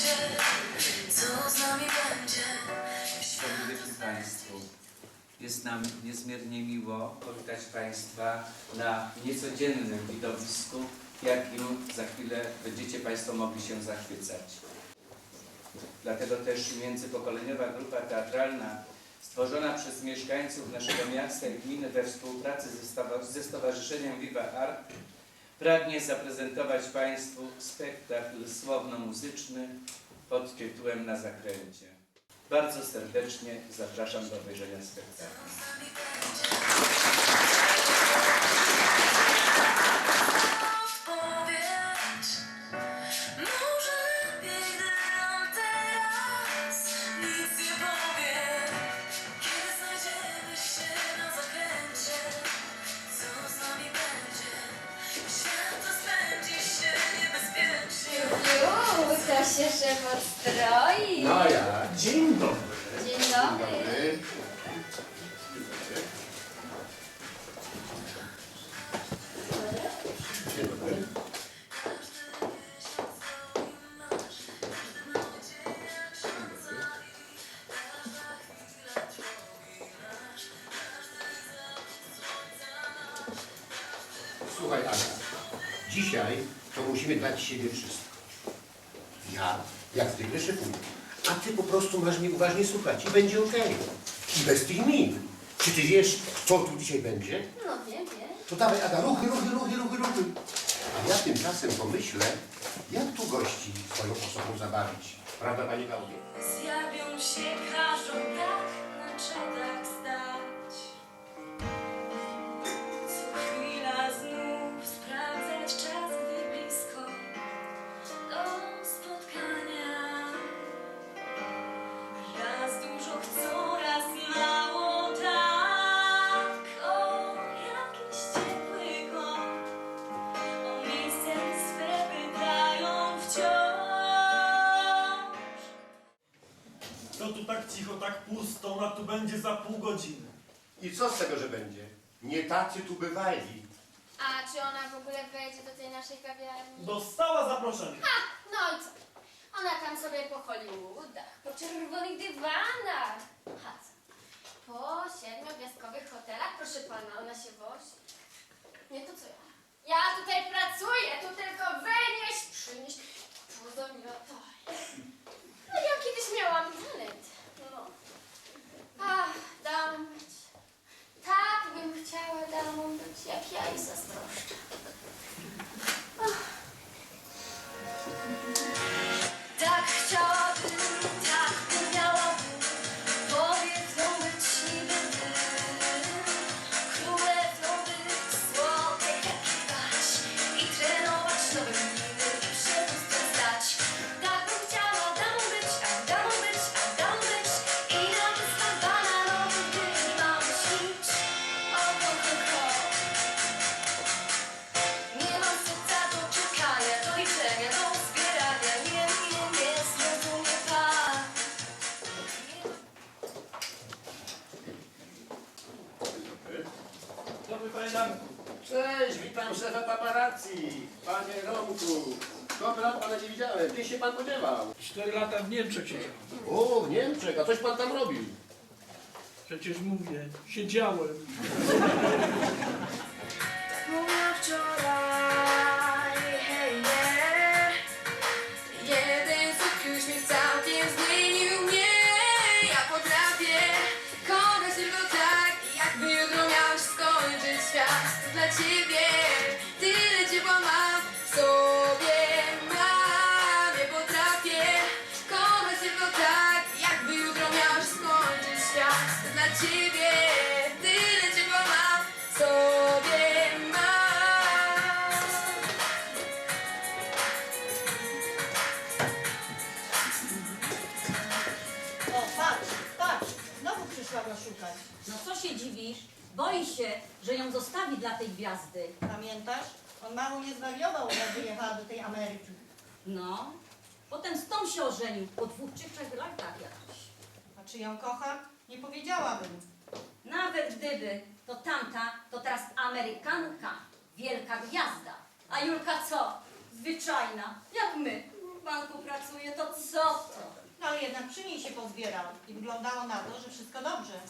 zaklęcie, co z nami będzie? Wieczór Państwu. Jest nam niezmiernie miło powitać Państwa na niecodziennym widowisku, jakim za chwilę będziecie Państwo mogli się zachwycać. Dlatego też międzypokoleniowa grupa teatralna stworzona przez mieszkańców naszego miasta i gminy we współpracy ze Stowarzyszeniem Viva Art pragnie zaprezentować Państwu spektakl słowno-muzyczny pod tytułem Na zakręcie. Bardzo serdecznie zapraszam do obejrzenia spektaklu. Się szef odstroi. No ja, dzień dobry. Dzień dobry. Dzień dobry. Słuchaj Aga, dzisiaj to musimy dać siebie wszystko. Ja, jak zwykle szykuję, a ty po prostu masz mnie uważnie słuchać i będzie okej. I bez tych min. Czy ty wiesz, co tu dzisiaj będzie? No wiem, wiem. To dawaj Aga, ruchy, ruchy, ruchy, ruchy, ruchy. A ja tymczasem pomyślę, jak tu gości swoją osobą zabawić. Prawda Pani Klaudio? Zjawią się, Co tu tak cicho, tak pusto, ona tu będzie za pół godziny. I co z tego, że będzie? Nie tacy tu bywali. A czy ona w ogóle wejdzie do tej naszej kawiarni? Dostała zaproszenie. Ha! No i co? Ona tam sobie po Hollywoodach, po czerwonych dywanach. A co? Po siedmiogwiazdkowych hotelach, proszę pana, ona się wozi. Nie to co ja. Ja tutaj pracuję, tu tylko wynieść, przynieść, Panie Romku. Dobry lat pana nie widziałem. Gdzie się pan podziewał? Cztery lata w Niemczech siedziałem. O, w Niemczech. A coś pan tam robił? Przecież mówię, siedziałem. Była wczoraj, hej, yeah. Jeden całkiem zmienił mnie. Ja potrafię kochać tylko tak, jakby jutro miałeś skończyć świat. Dla ciebie Boi się, że ją zostawi dla tej gwiazdy. Pamiętasz? On mało nie zwariował, jak wyjechała do tej Ameryki. No. Potem z tą się ożenił po dwóch czy trzech latach jakoś. A czy ją kocha? Nie powiedziałabym. Nawet gdyby, to tamta to teraz Amerykanka. Wielka gwiazda. A Julka co? Zwyczajna, jak my. W banku pracuje, to co to? No ale jednak przy niej się pozbierał i wyglądało na to, że wszystko dobrze.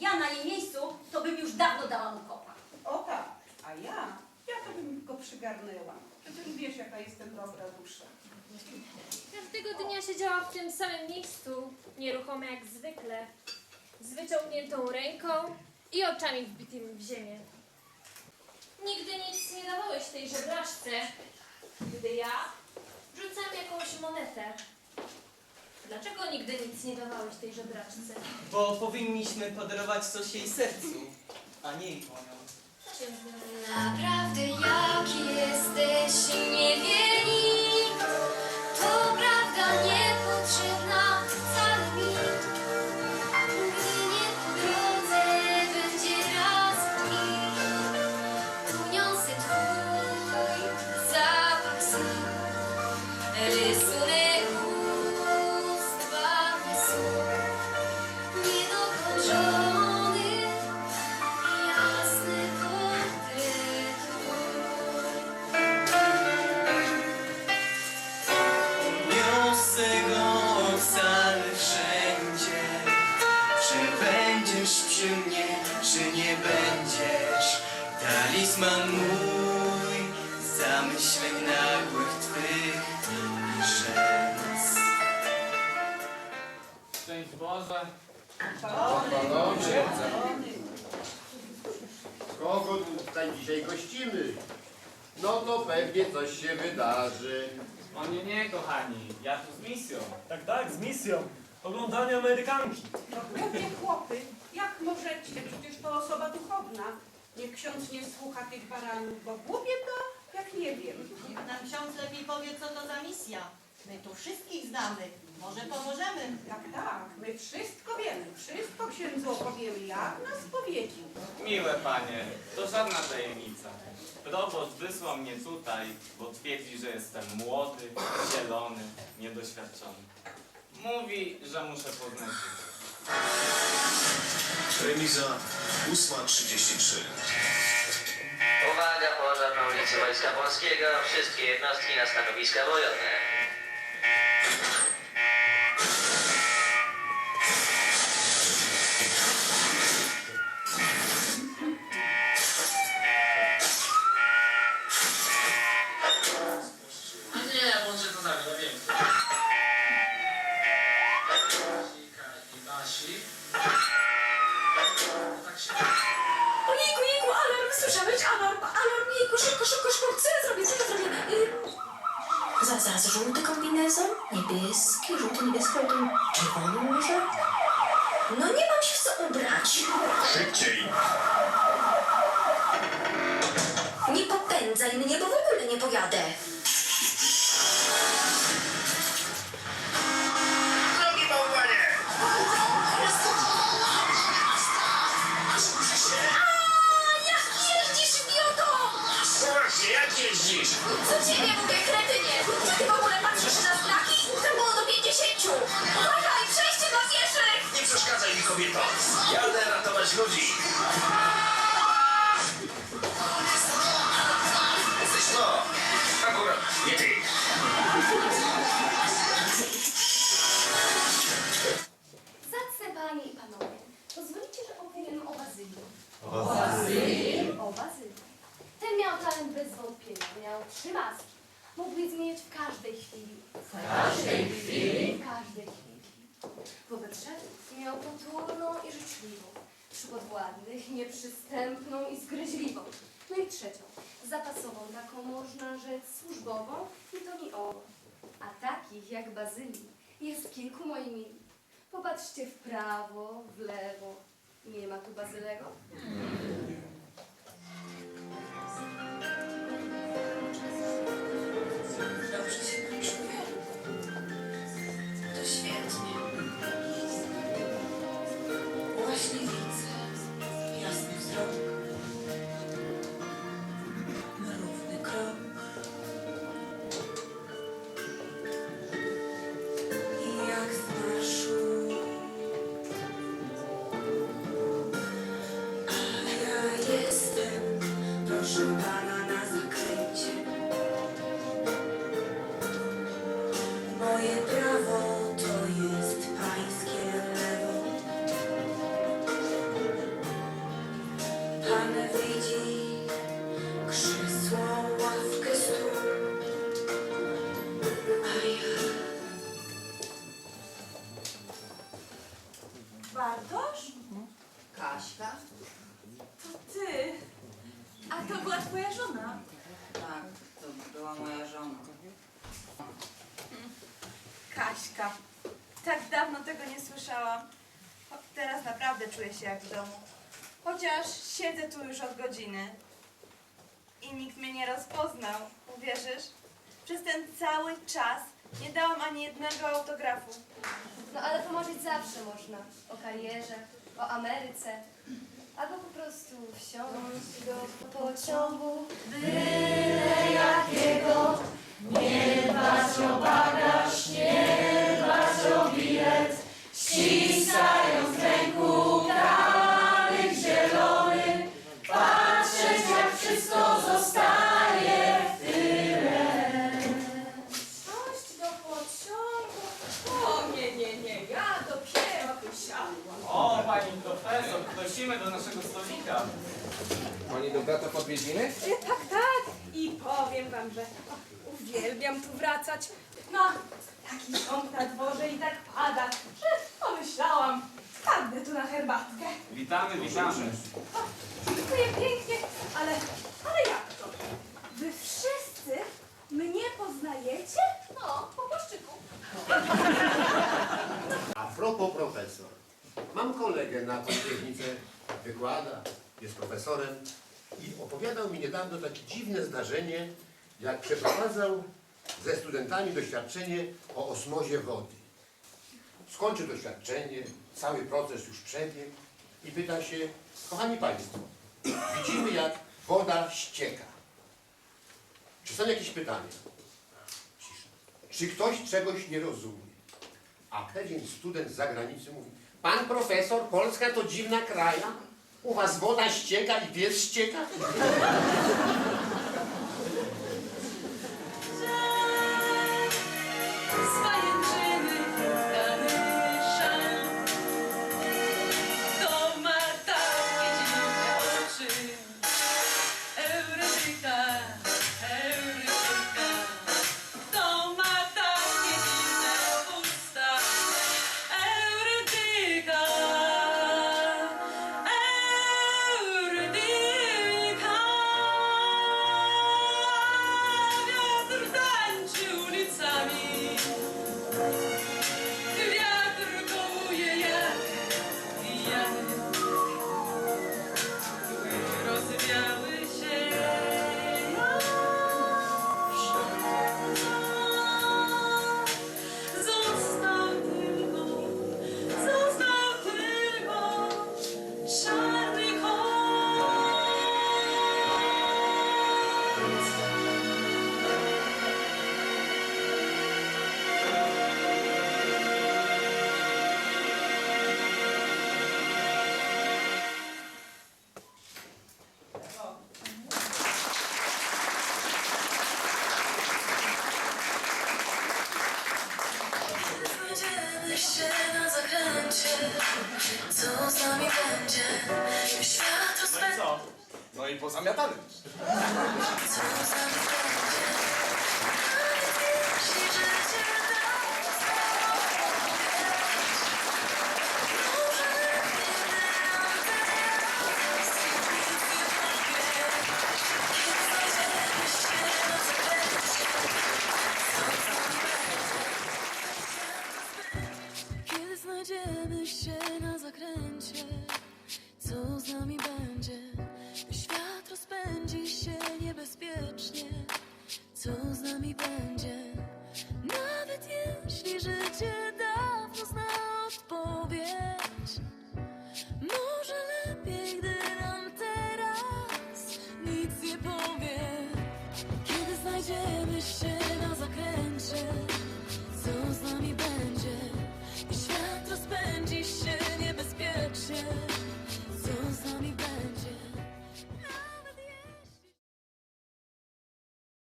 Ja na jej miejscu to bym już dawno dała mu kopa. O tak, a ja, ja to bym go przygarnęła. Przecież wiesz, jaka jestem dobra dusza. Każdego dnia siedziała w tym samym miejscu, nieruchoma jak zwykle, z wyciągniętą ręką i oczami wbitymi w ziemię. Nigdy nic nie dawałeś tej żebraczce, gdy ja rzucam jakąś monetę. Dlaczego nigdy nic nie dawałeś tej żebraczce? Bo powinniśmy podarować coś jej sercu, a nie jej dłoniom. Naprawdę jaki jesteś niewieli Boże. Panowie, kogo tutaj dzisiaj gościmy? No to pewnie coś się wydarzy. O nie, nie, kochani, ja tu z misją. Tak, tak, z misją. Oglądania Amerykanki. No głupie chłopy, jak możecie? Przecież to osoba duchowna. Niech ksiądz nie słucha tych baranów, bo głupie to, jak nie wiem. Niech nam ksiądz lepiej powie, co to za misja. My tu wszystkich znamy. Może pomożemy. Tak, tak, my wszystko wiemy, wszystko księdzu opowiemy, jak na spowiedzi. Miłe panie, to żadna tajemnica. Proboszcz wysłał mnie tutaj, bo twierdzi, że jestem młody, zielony, niedoświadczony. Mówi, że muszę poznać życie. Remiza 8.33. Uwaga, pożar na ulicy Wojska Polskiego. Wszystkie jednostki na stanowiska bojowe. Ojejku, jejku, alarm, słyszałeś? Alarm, alarm, jejku, szybko, szybko, szybko, co ja zrobię, co ja zrobię? Yy... Zaraz, zaraz, żółty kombinezon, niebieski, żółty, niebieski, czerwony może? No nie mam się w co ubrać. Szybciej! Nie popędzaj mnie, bo w ogóle nie pojadę. Właśnie, jak jeździsz? Co ciebie mówię, kretynie? Czy ty w ogóle patrzysz na znaki? To było do 50. Uważaj, przejście dla pieszych! Nie przeszkadzaj mi, kobieto! Jadę ratować ludzi! No, akurat nie ty. Zacne panie i panowie, pozwolicie, że opowiem o Bazylii. O Bazylii? O Bazylii. Ten miał talent bez wątpienia, miał trzy maski. Mógł je zmieniać w każdej chwili. W każdej chwili? W każdej chwili. Wobec szefów miał potulną i życzliwą. Przy podwładnych nieprzystępną i zgryźliwą. No i trzecią, zapasową, taką można rzec służbową, ni to ni owo. A takich jak Bazylii jest kilku moi mili. Popatrzcie w prawo, w lewo. Nie ma tu Bazylego? Bartosz? Kaśka? To ty. A to była twoja żona. Tak, to była moja żona. Kaśka. Tak dawno tego nie słyszałam. Teraz naprawdę czuję się jak w domu. Chociaż siedzę tu już od godziny. I nikt mnie nie rozpoznał. Uwierzysz? Przez ten cały czas nie dałam ani jednego autografu. No ale pomarzyć zawsze można. O karierze, o Ameryce. Albo po prostu wsiąść do pociągu. Byle jakiego. Nie dbać o bagaż, nie dbać o bilet. Ściskając ręku prosimy do naszego stolika. Pani do brata podwiedziny? E, Tak, tak. I powiem wam, że o, uwielbiam tu wracać. No, taki rząd na dworze i tak pada, że pomyślałam, wpadnę tu na herbatkę. Witamy, witamy. Dziękuję pięknie, ale, ale jak to? Wy wszyscy mnie poznajecie? No, po płaszczyku. A propos profesor. Mam kolegę na Politechnice, wykłada, jest profesorem i opowiadał mi niedawno takie dziwne zdarzenie, jak przeprowadzał ze studentami doświadczenie o osmozie wody. Skończył doświadczenie, cały proces już przebiegł i pyta się, kochani Państwo, widzimy jak woda ścieka. Czy są jakieś pytania? Czy ktoś czegoś nie rozumie? A pewien student z zagranicy mówi, pan profesor, Polska to dziwna kraja? U was woda ścieka i pies ścieka?